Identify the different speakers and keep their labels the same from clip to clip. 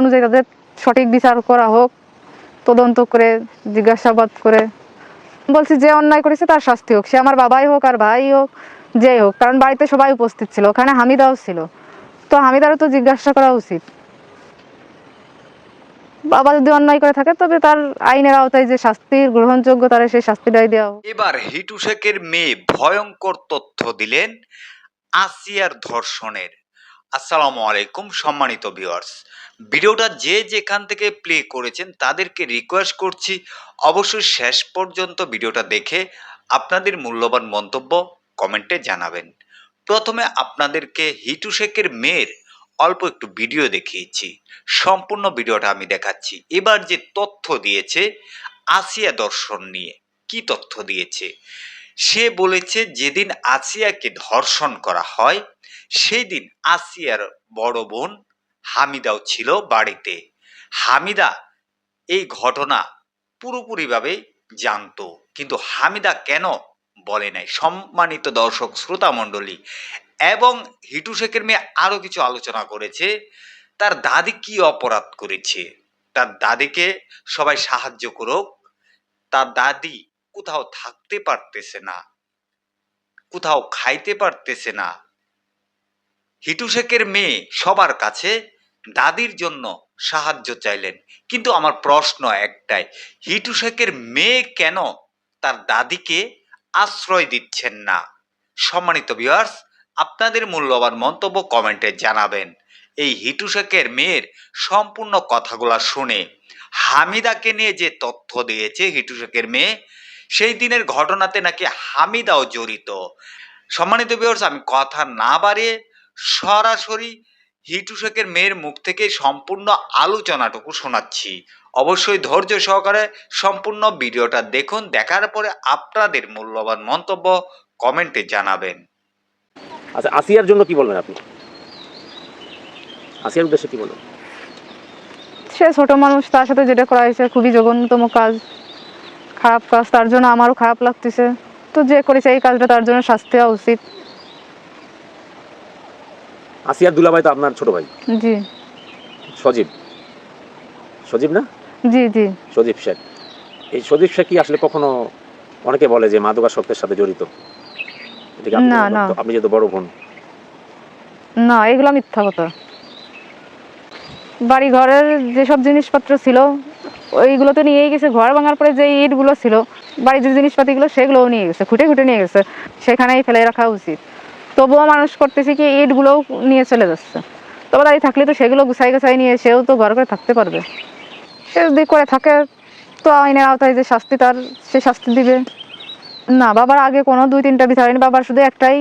Speaker 1: অনুযায়ী তাদের সঠিক বিচার করা হোক, তদন্ত করে, জিজ্ঞাসাবাদ করে। বলছি যে অন্যায় করেছে তার শাস্তি হোক, সে আমার বাবাই হোক আর ভাই হোক, যেই হোক, কারণ বাড়িতে সবাই উপস্থিত ছিল, ওখানে হামিদাও ছিল। তো হামিদারও তো জিজ্ঞাসা করা উচিত। বাবা যদি অন্যায় করে থাকে, তবে তার আইনের আওতায় যে শাস্তির গ্রহণযোগ্য, তার সেই শাস্তিটাই দেওয়া
Speaker 2: এবার হিটু শেখের মেয়ে ভয়ঙ্কর তথ্য দিলেন আসিয়ার ধর্ষণের। আসসালামু আলাইকুম, সম্মানিত ভিউয়ার্স। ভিডিওটা যে যেখান থেকে প্লে করেছেন তাদেরকে রিকোয়েস্ট করছি, অবশ্যই শেষ পর্যন্ত ভিডিওটা দেখে আপনাদের মূল্যবান মন্তব্য কমেন্টে জানাবেন। প্রথমে আপনাদেরকে হিটু শেখের মেয়ের অল্প একটু ভিডিও দেখিয়েছি। সম্পূর্ণ ভিডিওটা আমি দেখাচ্ছি। এবার যে তথ্য দিয়েছে, আসিয়া দর্শন নিয়ে, কি তথ্য দিয়েছে? সে বলেছে, যেদিন আসিয়াকে ধর্ষণ করা হয় সেই দিন আসিয়ার বড় বোন হামিদাও ছিল বাড়িতে। হামিদা এই ঘটনা পুরোপুরিভাবে জানতো। কিন্তু হামিদা কেন বলে নাই? সম্মানিত দর্শক, শ্রোতা মণ্ডলী, এবং হিটু শেখের মেয়ে আরও কিছু আলোচনা করেছে। তার দাদি কি অপরাধ করেছে? তার দাদিকে সবাই সাহায্য করুক। তার দাদি কোথাও থাকতে পারতেছে না, কোথাও খাইতে পারতেছে না। হিটু শেখের মেয়ে সবার কাছে দাদির জন্য সাহায্য চাইলেন। কিন্তু আমার প্রশ্ন একটাই, হিটু শেখের মেয়ে কেন তার দাদিকে আশ্রয় দিচ্ছেন না? সম্মানিত ভিউয়ার্স আপনাদের মূল্যবান মন্তব্য কমেন্টে জানাবেন। এই হিটু শেখের মেয়ের সম্পূর্ণ কথাগুলা শুনে হামিদাকে নিয়ে যে তথ্য দিয়েছে হিটু শেখের মেয়ে, সেই দিনের ঘটনাতে নাকি হামিদাও জড়িত। সম্মানিত ভিউয়ার্স আমি কথা না বাড়িয়ে সরাসরি হিটু শেখের মেয়ের মুখ থেকে সম্পূর্ণ আলোচনাটুকু শোনাচ্ছি। অবশ্যই ধৈর্য সহকারে সম্পূর্ণ ভিডিওটা দেখুন দেখার পরে আপনাদের মূল্যবান মন্তব্য কমেন্টে জানাবেন।
Speaker 3: আচ্ছা আসিয়ার জন্য কি বলবেন আপনি? আসিয়ার উদ্দেশ্যে কি বলবেন?
Speaker 1: সে ছোট মানুষ তার সাথে যেটা করা হয়েছে খুবই জঘন্যতম কাজ। খারাপ কাজ তার জন্য আমারও খারাপ লাগতেছে। তো যে করেছে এই কাজটা তার জন্য শাস্তি হওয়া উচিত।
Speaker 3: আসিয়ার দুলাভাই তো আপনার ছোট ভাই।
Speaker 1: জি।
Speaker 3: সজীব। সজীব না?
Speaker 1: জি জি।
Speaker 3: সজীব শেখ। এই সজীব শেখ কি আসলে কখনো অনেকে বলে যে মাদকাসক্তের সাথে জড়িত?
Speaker 1: না, না।
Speaker 3: আপনি যেহেতু বড় বোন।
Speaker 1: না এগুলো মিথ্যা কথা। বাড়ি ঘরের যেসব জিনিসপত্র ছিল ওইগুলো তো নিয়েই গেছে। ঘর ভাঙার পরে যে ইটগুলো ছিল বাড়ির যে জিনিসপাতিগুলো সেগুলোও নিয়ে গেছে খুঁটে খুঁটে নিয়ে গেছে। সেখানেই ফেলে রাখা উচিত। তবুও মানুষ করতেছে কি ইটগুলোও নিয়ে চলে যাচ্ছে। তবে দাঁড়িয়ে থাকলে তো সেগুলো গুছাই গুছাই নিয়ে সেও তো ঘর করে থাকতে পারবে। সে যদি করে থাকে তো আইনের আওতায় যে শাস্তি তার সে শাস্তি দিবে। না বাবার আগে কোনো দুই তিনটা বিচার হয়নি। বাবার শুধু একটাই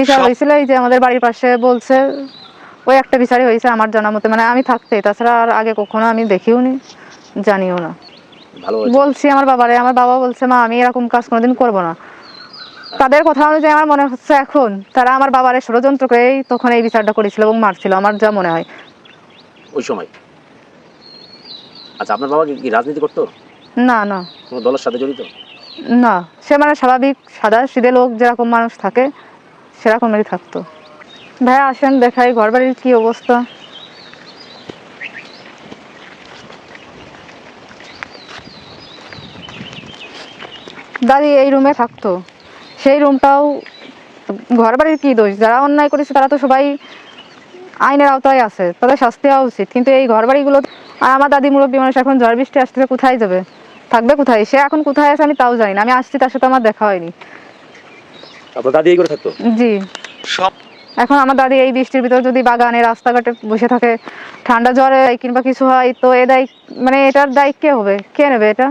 Speaker 1: বিচার হয়েছিল এই যে আমাদের বাড়ির পাশে বলছে ওই একটা বিচারই হয়েছে আমার জানা মতে। মানে আমি থাকতে তাছাড়া আর আগে কখনো আমি দেখিও নি জানিও না। বলছি আমার বাবারে আমার বাবা বলছে মা আমি এরকম কাজ কোনোদিন করব না। তাদের কথা অনুযায়ী আমার মনে হচ্ছে এখন তারা আমার বাবারে ষড়যন্ত্র করেই তখন এই বিচারটা করেছিল এবং মারছিল আমার যা মনে হয়।
Speaker 3: ওই সময়? আচ্ছা আপনার বাবা কি- রাজনীতি করতো?
Speaker 1: না না।
Speaker 3: কোনো দলের সাথে জড়িত?
Speaker 1: না সে মানে স্বাভাবিক সাদা সিধে লোক যেরকম মানুষ থাকে সেরকমেরই থাকতো। ভাই আসেন দেখাই ঘর বাড়ির কি অবস্থা। দাদি এই রুমে থাকতো। সেই রুমটাও ঘর বাড়ির কি দোষ? যারা অন্যায় করেছে তারা তো সবাই আইনের আওতায় আছে তাদের শাস্তি হওয়া উচিত। কিন্তু এই ঘর বাড়িগুলো আর আমার দাদি মুরব্বী মানুষ এখন ঝড় বৃষ্টি আসতেছে কোথায় যাবে? থাকবে কোথায়? সে এখন কোথায় আছে আমি তাও জানি না। আমি আসছি তার সাথে আমার দেখা হয়নি।
Speaker 3: আপনার দাদি এই করে থাকতো?
Speaker 1: জি।
Speaker 2: সব
Speaker 1: এখন আমার দাদি এই বৃষ্টির ভিতর যদি বাগানে রাস্তাঘাটে বসে থাকে ঠান্ডা জ্বরে কিংবা কিছু হয় তো এ দায় মানে এটার দায় কে হবে? কে নেবে এটা?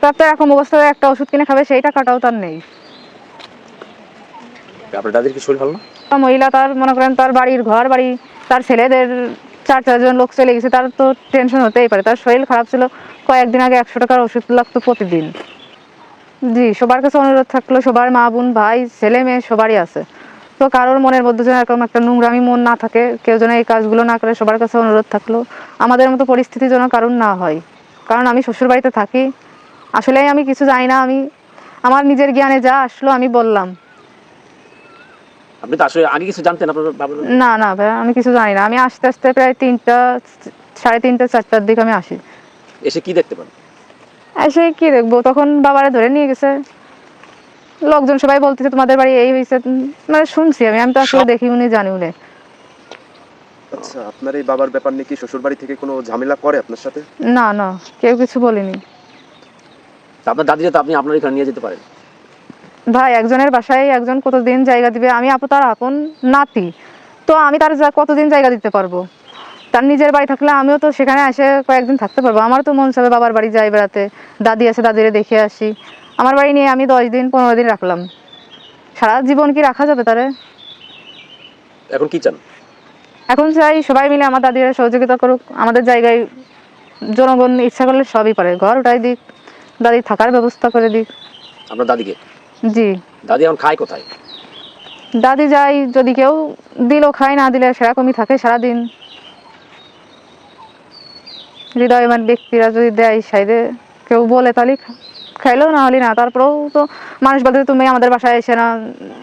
Speaker 1: তার তো এরকম অবস্থায় একটা ওষুধ কিনে খাবে সেই টাকাটাও তার নেই।
Speaker 3: আপনার দাদির কি শরীর ভালো না?
Speaker 1: মহিলা তার, মনে করেন তার বাড়ির ঘর, বাড়ি, তার ছেলেদের চার চারজন লোক চলে গেছে, তার তো টেনশন হতেই পারে। তার শরীর খারাপ ছিল কয়েকদিন আগে, একশো টাকার ওষুধ লাগতো প্রতিদিন। জি, সবার কাছে অনুরোধ থাকল, সবার মা, বোন, ভাই, ছেলে, মেয়ে, সবারই আছে। তো কারোর মনের মধ্যে যেন এরকম একটা নোংরামি মন না থাকে, কেউ যেন এই কাজগুলো না করে, সবার কাছে অনুরোধ থাকল। আমাদের মতো পরিস্থিতি যেন কারণ না হয়। কারণ আমি শ্বশুর বাড়িতে থাকি। আসলে আমি কিছু জানি না, আমি, আমার নিজের জ্ঞানে যা আসলো আমি বললাম।
Speaker 3: আপনি তো আসলে আগে কিছু জানতেন আপনার বাবার
Speaker 1: না না ভাই আমি কিছু জানি না। আমি আস্তে আস্তে প্রায় তিনটা সাড়ে তিনটে চারটার দিকে আমি আসি।
Speaker 3: এসে কি দেখতে পান?
Speaker 1: এসে কি দেখব? তখন বাবারে ধরে নিয়ে গেছে। লোকজন সবাই বলতেছে তোমাদের বাড়ি এই হয়েছে মানে শুনছি আমি। আমি তো আসলে দেখি উনি জানি উনি।
Speaker 4: আচ্ছা আপনার এই বাবার ব্যাপার নিয়ে কি শ্বশুর বাড়ি থেকে কোনো ঝামেলা করে আপনার সাথে?
Speaker 1: না না কেউ কিছু বলেনি।
Speaker 3: তা আপনার দাদিরা তো আপনি আপনার এখানে নিয়ে যেতে পারেন।
Speaker 1: ভাই একজনের বাসায় একজন কতদিন জায়গা দিবে? আমি আপু তার আপন নাতি। তো আমি তার কতদিন জায়গা দিতে পারব? তার নিজের বাড়ি থাকলে আমিও তো সেখানে এসে কয়েকদিন থাকতে পারব। আমার তো মন চাবে বাবার বাড়ি যাই বেড়াতে। দাদি আছে দাদিরে দেখে আসি। আমার বাড়ি নিয়ে আমি দশ দিন পনেরো দিন রাখলাম। সারা জীবন কি রাখা যাবে তারে?
Speaker 3: এখন কি চান?
Speaker 1: এখন চাই সবাই মিলে আমার দাদিরা সহযোগিতা করুক। আমাদের জায়গায় জনগণ ইচ্ছা করলে সবই পারে। ঘর উঠাই দিক দাদি থাকার ব্যবস্থা করে দিক।
Speaker 3: আপনার দাদিকে?
Speaker 1: জি।
Speaker 3: দাদি এখন খায় কোথায়?
Speaker 1: দাদি যাই যদি কেউ দিল খায় না দিলে সেরকমই থাকে সারাদিন। হৃদয়বান ব্যক্তিরা যদি দেয় সাইডে কেউ বলে তাহলে খাইলো না হলে না তারপরেও তো মানুষ বলতে তুমি আমাদের বাসায় এসে না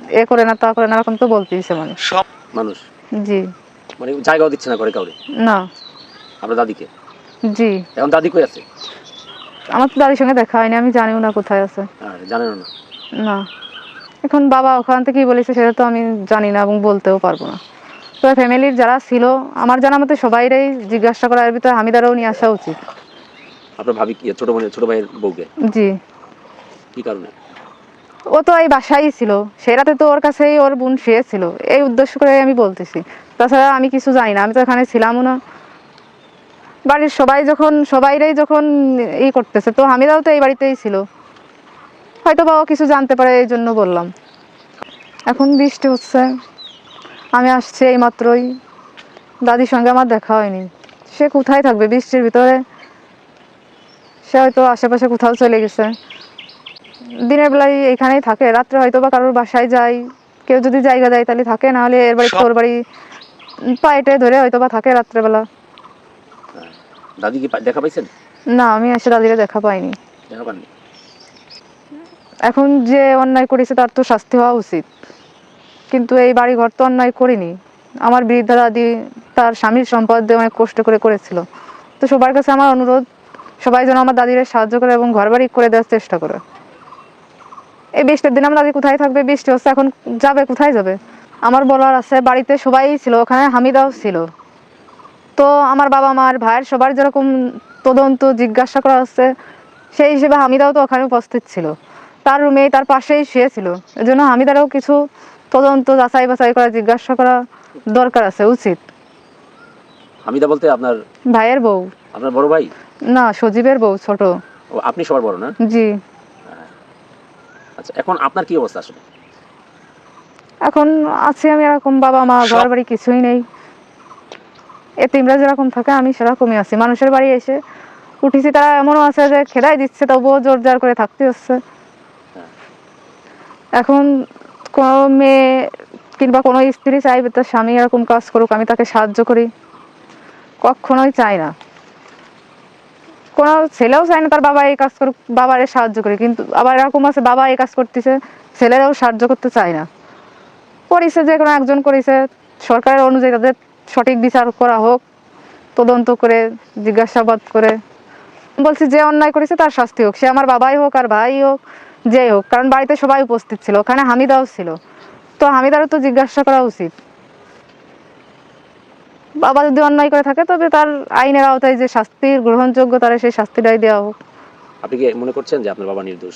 Speaker 1: এ করে না তা করে না এরকম তো বলতেইছে মানুষ।
Speaker 2: সব
Speaker 3: মানুষ?
Speaker 1: জি।
Speaker 3: মানে জায়গাও দিচ্ছে না ঘরে কাউরে?
Speaker 1: না।
Speaker 3: আপনার দাদিকে?
Speaker 1: জি।
Speaker 3: এখন দাদি কই আছে?
Speaker 1: আমার তো দাদির সঙ্গে দেখা হয়নি আমি জানিও না কোথায় আছে।
Speaker 3: আর জানেন না।
Speaker 1: না। এখন বাবা ওখান থেকে কি বলেছে সেটা তো আমি জানি না এবং বলতেও পারব না। তো ফ্যামিলির যারা ছিল আমার জানা মতে সবাইরাই জিজ্ঞাসা করার ভিতরে হামিদারও নিয়ে আসা উচিত।
Speaker 3: আপনার ভাবি কি? ছোট বোনের ছোট ভাইয়ের বউকে?
Speaker 1: জি।
Speaker 3: কি কারণে?
Speaker 1: ও তো এই বাসায় ছিল। সে রাতে তো ওর কাছেই ওর বোন শুয়েছিল এই উদ্দেশ্য করে আমি বলতেছি। তাছাড়া আমি কিছু জানি না আমি তো এখানে ছিলামও না। বাড়ির সবাই যখন সবাইরাই যখন ই করতেছে তো হামিদাও তো এই বাড়িতেই ছিল। হয়তো বা ও কিছু জানতে পারে এই জন্য বললাম। এখন বৃষ্টি হচ্ছে। আমি আসছি এই মাত্রই দাদির সঙ্গে আমার দেখা হয়নি। সে কোথায় থাকবে বৃষ্টির ভিতরে? সে হয়তো আশেপাশে কোথাও চলে গেছে। দিনের বেলায় এখানেই থাকে। রাত্রে হয়তো বা কারোর বাসায় যায় কেউ যদি জায়গা দেয় তাহলে থাকে নাহলে এর বাড়ি তোর বাড়ি পায়েটে ধরে হয়তো বা থাকে রাত্রেবেলা।
Speaker 3: দাদি কি দেখা পাইছেন?
Speaker 1: না আমি এসে দাদিরে দেখা পাইনি।
Speaker 3: দেখা পাননি।
Speaker 1: এখন যে অন্যায় করেছে তার তো শাস্তি হওয়া উচিত। কিন্তু এই বাড়ি ঘর তো অন্যায় করিনি। আমার বৃদ্ধা দাদি তার স্বামীর সম্পদ অনেক কষ্ট করে করেছিল। তো সবার কাছে আমার অনুরোধ, সবাই যেন আমার দাদিরে সাহায্য করে এবং ঘর বাড়ি করে দেওয়ার চেষ্টা করে। এই বৃষ্টির দিন আমার দাদি কোথায় থাকবে? বৃষ্টি হচ্ছে এখন যাবে, কোথায় যাবে? আমার বলার আছে বাড়িতে সবাই ছিল, ওখানে হামিদাও ছিল। তো আমার বাবা মার ভাইয়ের সবার যেরকম তদন্ত, জিজ্ঞাসা করা হচ্ছে, সেই হিসেবে হামিদাও তো ওখানে উপস্থিত ছিল। তার রুমে তার পাশেই শুয়েছিল এই জন্য তারাও কিছু তদন্ত যাচাই বাছাই করা জিজ্ঞাসা করা দরকার আছে উচিত।
Speaker 3: হামিদা বলতে আপনার
Speaker 1: ভাইয়ের বউ।
Speaker 3: আপনার বড় ভাই?
Speaker 1: না সজীবের বউ ছোট।
Speaker 3: ও আপনি সবার বড় না?
Speaker 1: জি।
Speaker 3: আচ্ছা এখন আপনার কি অবস্থা আসলে?
Speaker 1: এখন আছি আমি এরকম বাবা মা ঘর বাড়ি কিছুই নেই। এতিমরা যেরকম থাকে আমি সেরকমই আছি। মানুষের বাড়ি এসে উঠেছি তারা এমনও আছে যে খেদাই দিচ্ছে তবুও জোর জার করে থাকতে হচ্ছে। এখন কোনো মেয়ে কিংবা কোনো স্ত্রী চাইবে তার স্বামী এরকম কাজ করুক, আমি তাকে সাহায্য করি। কখনোই চাই না। কোনো ছেলেও চায় না তার বাবা এই কাজ করুক, বাবারে সাহায্য করি। কিন্তু আবার এরকম আছে, বাবা এই কাজ করতেছে, ছেলেরাও সাহায্য করতে চায় না। করেছে, যে কোনো একজন করেছে, সরকারের অনুযায়ী তাদের সঠিক বিচার করা হোক, তদন্ত করে, জিজ্ঞাসাবাদ করে। বলছি যে অন্যায় করেছে তার শাস্তি হোক, সে আমার বাবাই হোক আর ভাই হোক যেই হোক কারণ বাড়িতে সবাই উপস্থিত ছিল ওখানে হামিদাও ছিল। তো হামিদারও তো জিজ্ঞাসা করা উচিত। বাবা যদি অন্যায় করে থাকে তবে তার আইনের আওতায় যে শাস্তির গ্রহণযোগ্য তার সেই শাস্তিটাই দেওয়া হোক।
Speaker 3: আপনি কি মনে করছেন যে আপনার বাবা নির্দোষ?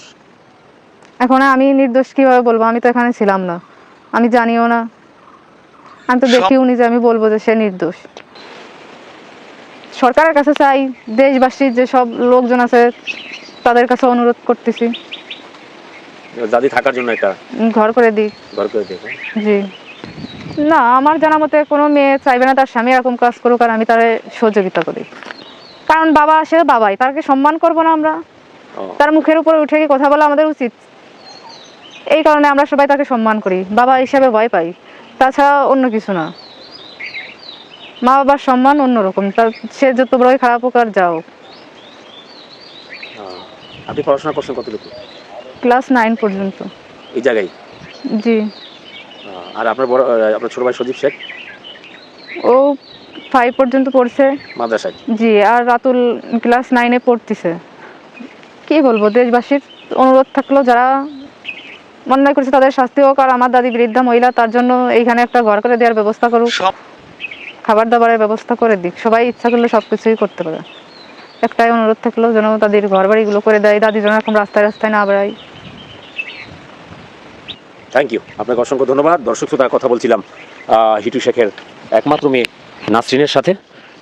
Speaker 1: এখন আমি নির্দোষ কীভাবে বলব? আমি তো এখানে ছিলাম না। আমি জানিও না। আমি তো
Speaker 2: সব-
Speaker 1: দেখিও নি যে আমি বলব যে সে নির্দোষ। সরকারের কাছে চাই দেশবাসীর যে সব লোকজন আছে তাদের কাছে অনুরোধ করতেছি।
Speaker 3: দাদি থাকার জন্য
Speaker 1: উম, ঘর করে দিক
Speaker 3: ঘর করে দেবে
Speaker 1: জি। না আমার জানা মতে কোনো মেয়ে চাইবে না তার স্বামী এরকম কাজ করুক আর আমি তার সহযোগিতা করি। কারণ বাবা আসে বাবাই তাকে সম্মান করব না আমরা। তার মুখের উপরে উঠে কি কথা বলা আমাদের উচিত। এই কারণে আমরা সবাই তাকে সম্মান করি। বাবা হিসাবে ভয় পাই। তাছাড়া অন্য কিছু না। মা বাবার সম্মান অন্যরকম। তার সে যত বড়ই খারাপ হোক আর যাও
Speaker 3: আপনি পড়াশোনা করছেন কতটুকু?
Speaker 1: ক্লাস নাইন পর্যন্ত।
Speaker 3: এই জায়গায়?
Speaker 1: জি।
Speaker 3: আর আপনার বড় আপনার ছোট ভাই সজীব শেখ?
Speaker 1: ও ফাইভ পর্যন্ত পড়ছে।
Speaker 3: মাদ্রাসায়?
Speaker 1: জি আর রাতুল ক্লাস নাইনে পড়তেছে। কি বলব দেশবাসীর অনুরোধ থাকল যারা অন্যায় করেছে তাদের শাস্তি হোক আর আমার দাদি বৃদ্ধা মহিলা তার জন্য এইখানে একটা ঘর করে দেওয়ার ব্যবস্থা করুক। খাবার দাবারের ব্যবস্থা করে দিক। সবাই ইচ্ছা করলে সব কিছুই করতে পারে। একটাই অনুরোধ থাকল যেন তাদের ঘর বাড়িগুলো করে দেয়। দাদি যেন এখন রাস্তায় রাস্তায় না বেড়ায়।
Speaker 3: থ্যাংক ইউ আপনাকে অসংখ্য ধন্যবাদ। দর্শক শ্রোতার কথা বলছিলাম আহ, হিটু শেখের একমাত্র মেয়ে নাসরিনের সাথে।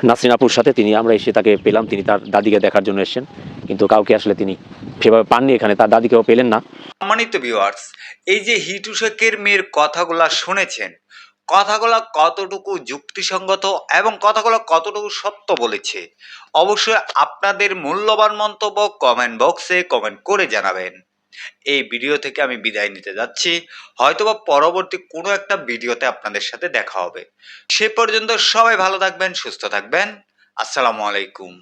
Speaker 3: নাসরিন আপুর সাথে তিনি আমরা এসে তাকে পেলাম। তিনি তার দাদিকে দেখার জন্য এসেছেন। কিন্তু কাউকে আসলে তিনি সেভাবে পাননি এখানে। তার দাদিকেও পেলেন না।
Speaker 2: সম্মানিত ভিউয়ার্স এই যে হিটু শেখের মেয়ের কথাগুলা শুনেছেন কথাগুলা কতটুকু যুক্তিসঙ্গত এবং কথাগুলো কতটুকু সত্য বলেছে, অবশ্যই আপনাদের মূল্যবান মন্তব্য কমেন্ট বক্সে কমেন্ট করে জানাবেন। এই ভিডিও থেকে আমি বিদায় নিতে যাচ্ছি। হয়তোবা পরবর্তী কোনো একটা ভিডিওতে আপনাদের সাথে দেখা হবে। সে পর্যন্ত সবাই ভালো থাকবেন, সুস্থ থাকবেন। আসসালামু আলাইকুম।